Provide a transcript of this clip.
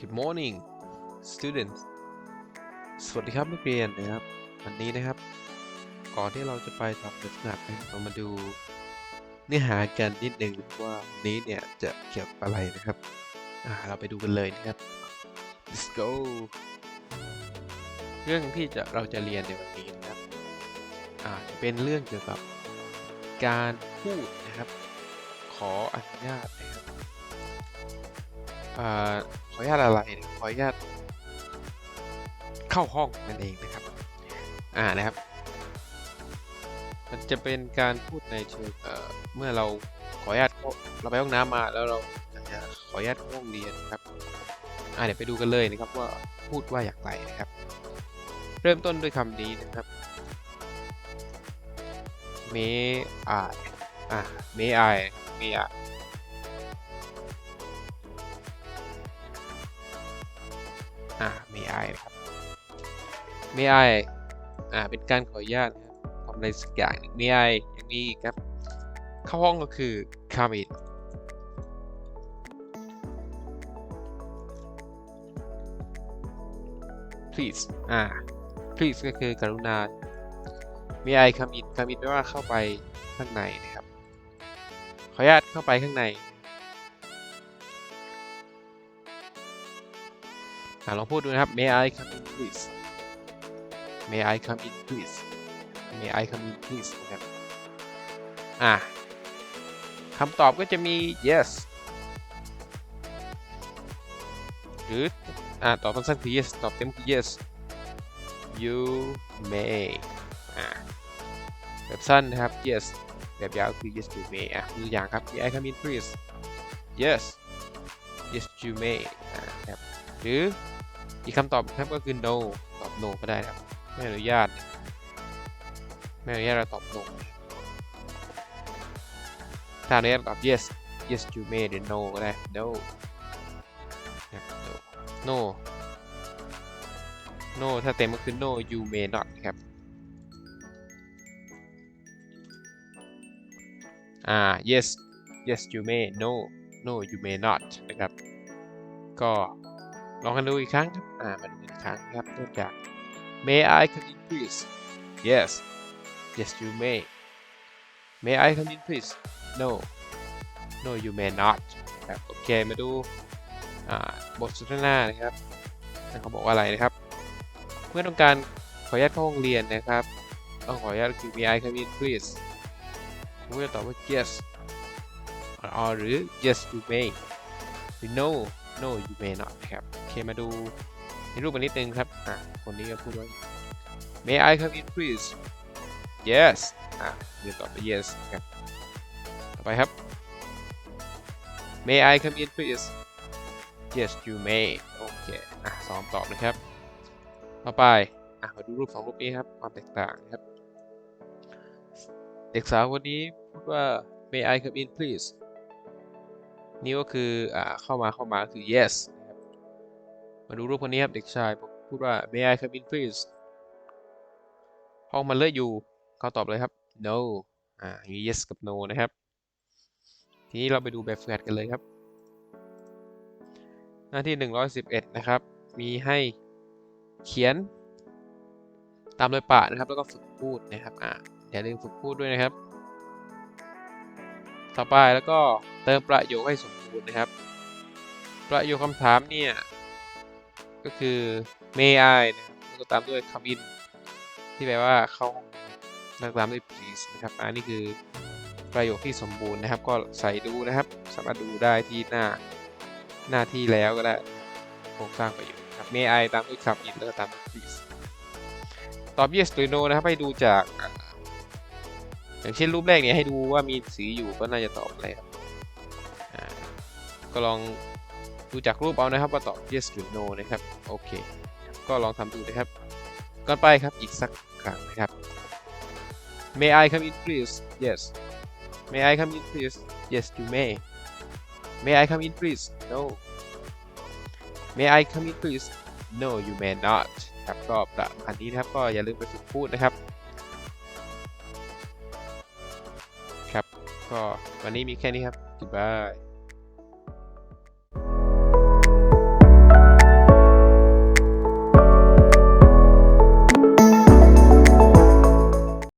Good morning students สวัสดีครับนักเรียนนะครับ วันนี้นะครับ ก่อนที่เราจะไปทำบบฝึกหัดนะครับเรามาดูเนื้อหากันนิดหนึ่งว่าวันนี้เนี่ยจะเกี่ยวกับอะไรนะครับอ่าเราไปดูกันเลยนะครับ let's go เรื่องที่จะเราจะเรียนในวันนี้นะครับอ่าจะเป็นเรื่องเกี่ยวกับการพูดนะครับ ขออนุญาต อ่าขออนุญาตอะไรขออนุญาตเข้าห้องนั่นเองนะครับ อ่านะครับ มันจะเป็นการพูดในเชิงเอ่อเมื่อเราขออนุญาตเข้าเราไปห้องน้ำมาแล้วเราจะขออนุญาตเข้าห้องเรียนครับอ่าเดี๋ยวไปดูกันเลยนะครับว่าพูดว่าอย่างไรนะครับ เริ่มต้นด้วยคำนี้นะครับ may I อ่า may I may I อ่า may I นะครับ may I อ่า เป็นการขออนุญาตครับทำอะไรสักอย่างหนึ่ง may I อย่างนี้ครับ เข้าห้องก็คือ come in please อ่า please ก็คือกรุณา may I come in come in แปลว่าเข้าไปข้างในนะครับ ขออนุญาตเข้าไปข้างใน อ่าลองพูดดูนะครับ May I come in please May I come in please May I come in please นะครับอ่าคำตอบก็จะมี yes หรืออ่าตอบสั้นๆคือ yes ตอบเต็มคือ yes you may อ่าแบบสั้นนะครับ yes แบบยาวคือ yes you may อะตัวอย่างครับ May I come in please yes yes you may อ่าครับหรือ อีกคำตอบครับก็คือ no ตอบ no ก็ได้ครับไม่อนุญาตไม่อนุญาตเราตอบ no ถ้าอนุญาตตอบ yes yes you may หรือ no ก็ได้ no ครับ no no no ถ้าเต็มก็คือ no you may not ครับอ่า yes yes you may no no you may not นะครับ ก็ ลองกันดูอีกครั้งครับ อ่า มาดูอีกครั้งครับเริ่มจาก may I come in please yes yes you may may I come in please no no you may not ครับโอเค มาดูอ่าบทสนทนานะครับเขาบอกว่าอะไรนะครับ เมื่อต้องการขออนุญาตเข้าห้องเรียนนะครับ ต้องขออนุญาตคือ may I come in please ผมจะตอบว่า yes or หรือ yes you may หรือ no no you may not ครับ มาดูในรูปกันนิดนึงครับอะคนนี้ก็พูดว่า may I come in please yes อะเดี๋ยวตอบไป yes นะครับต่อไปครับ may I come in please yes you may โอเคอะซ้อมตอบนะครับ ต่อไปอะมาดูรูปสองรูปนี้ครับ ความแตกต่างนะครับ เด็กสาวคนนี้พูดว่า may I come in please นี่ก็คืออ่าเข้ามาเข้ามาคือ yes นะครับ มาดูรูปคนนี้ครับเด็กชายพูดว่า may I come in please ห้องมันเลอะอยู่เขาตอบเลยครับ no อ่ามี yes กับ no นะครับ ทีนี้เราไปดูแบบฝึกหัดกันเลยครับ หน้าที่ 111 นะครับ มีให้เขียน ตามรอยปะนะครับ แล้วก็ฝึกพูดนะครับอ่าอย่าลืมฝึกพูดด้วยนะครับ ต่อไปแล้วก็เติมประโยคให้สมบูรณ์นะครับ ประโยคคำถามเนี่ย ก็คือ may I นะครับแล้วก็ตามด้วย come in ที่แปลว่าเข้าห้องแล้วตามด้วย please นะครับอันนี้คือประโยคที่สมบูรณ์นะครับ ก็ใส่ดูนะครับ สามารถดูได้ที่หน้าหน้าที่แล้วก็ได้โครงสร้างประโยคครับ may I ตามด้วย come in แล้วก็ตามด้วย please ตอบ yes หรือ no นะครับให้ดูจาก อย่างเช่นรูปแรกเนี่ยให้ดูว่ามีสีอยู่ก็น่าจะตอบอะไรครับก็ลอง ดูจากรูปเอานะครับว่าตอบ yes หรือ no นะครับโอเค ก็ลองทำดูนะครับ ก่อนไปครับอีกสักครั้งนะครับ May I come in please Yes May I come in please Yes you may May I come in please No May I come in please No you may not ครับก็ประมาณนี้นะครับก็อย่าลืมไปฝึกพูดนะครับครับ ก็วันนี้มีแค่นี้ครับ Goodbye